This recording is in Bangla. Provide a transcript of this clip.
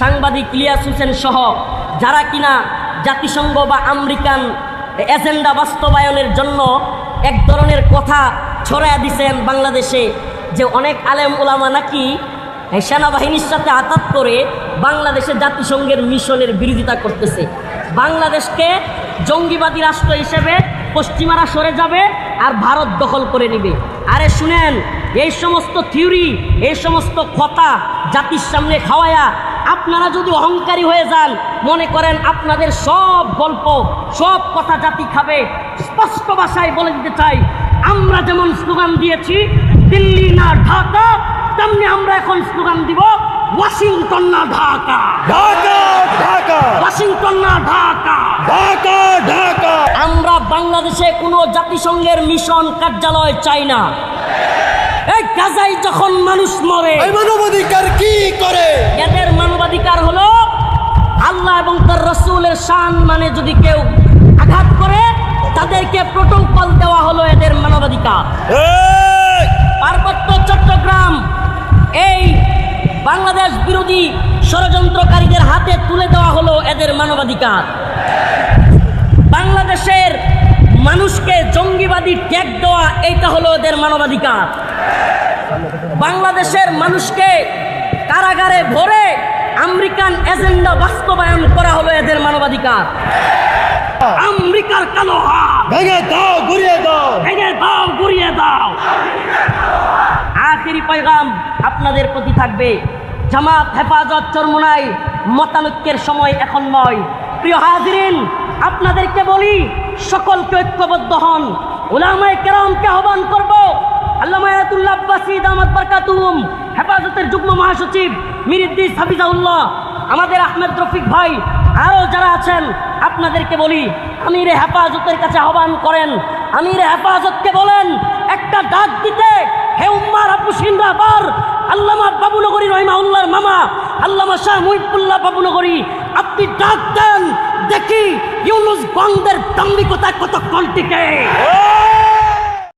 সাংবাদিক ইলিয়াস হোসেন সহ যারা কিনা জাতিসংঘ বা আমেরিকান এজেন্ডা বাস্তবায়নের জন্য এক ধরনের কথা ছড়াইয়া দিছেন বাংলাদেশে যে অনেক আলেম ওলামা নাকি সেনাবাহিনীর সাথে আঘাত করে বাংলাদেশে জাতিসংঘের মিশনের বিরোধিতা করতেছে। বাংলাদেশকে জঙ্গিবাদী রাষ্ট্র হিসেবে পশ্চিমারা সরে যাবে আর ভারত দখল করে নেবে। আরে শুনেন, এই সমস্ত থিওরি, এই সমস্ত কথা জাতির সামনে খাওয়ায়া আপনারা যদি অহংকারী হয়ে যান মনে করেন আপনাদের সব গল্প সব কথা জাতি খাবে। স্পষ্ট ভাষায় বলে দিতে চাই আমরা যেমন স্লোগান দিয়েছি দিল্লি না ঢাকা তেমনি আমরা এখন স্লোগান দিব ওয়াশিংটন না ঢাকা। ঢাকা ঢাকা। ওয়াশিংটন না ঢাকা। ঢাকা ঢাকা। আমরা বাংলাদেশে কোনো জাতিসংঘের মিশন কার্যালয় চাই না। এই গাজায় যখন মানুষ মরে এই মানবাধিকার কি করে এদের মানবাধিকার হলো আল্লাহ এবং তার রসুলের শান মানে যদি কেউ আঘাত করে তাদেরকে প্রোটোকল দেওয়া হলো এদের মানবাধিকার। পার্বত্য চট্টগ্রাম এই বাংলাদেশ বিরোধী ষড়যন্ত্রকারীদের হাতে তুলে দেওয়া হলো এদের মানবাধিকার। বাংলাদেশের মানুষকে জঙ্গিবাদী ট্যাগ দেওয়া এইটা হলো এদের মানবাধিকার। বাংলাদেশের মানুষকে কারাগারে ভরে আমেরিকান এজেন্ডা বাস্তবায়ন হলো এদের মানবাধিকার। আমেরিকার কালো হাত। ভেঙে দাও ঘুরিয়ে দাও। ভেঙে দাও দাও। আখিরি পয়গাম আপনাদের প্রতি থাকবে। জামাত হেফাজত চরমুনাই মতানৈক্যের সময় এখন নয়। প্রিয় হাজিরিন আপনাদেরকে বলি সকলকে ঐক্যবদ্ধ হন। ওলামায় কেরামকে আহ্বান করব। আল্লাহ আয়াতুল্লাহ আব্বাসী দামাত বারকাতুহুম হেফাজতের যুগ্ম মহাসচিব মিরিদ্দিস হাফিজাউল্লাহ আমাদের আহমেদ রফিক ভাই, আরও যারা আছেন, আপনাদেরকে বলি, আমির হেফাজতের কাছে আহ্বান করেন, আমির হেফাজতকে বলেন, একটা ডাক দিতে, হে উম্মার আপু সিন্দাবার আল্লামা বাবুনগরী রহিমাউল্লাহর মামা, আল্লামা শাহ মুহিবুল্লাহ বাবুনগরী, আপনি ডাক দেন, দেখি ইউনুস গঙ্গের দাম্ভিকতা কতক্ষণ টিকে এই!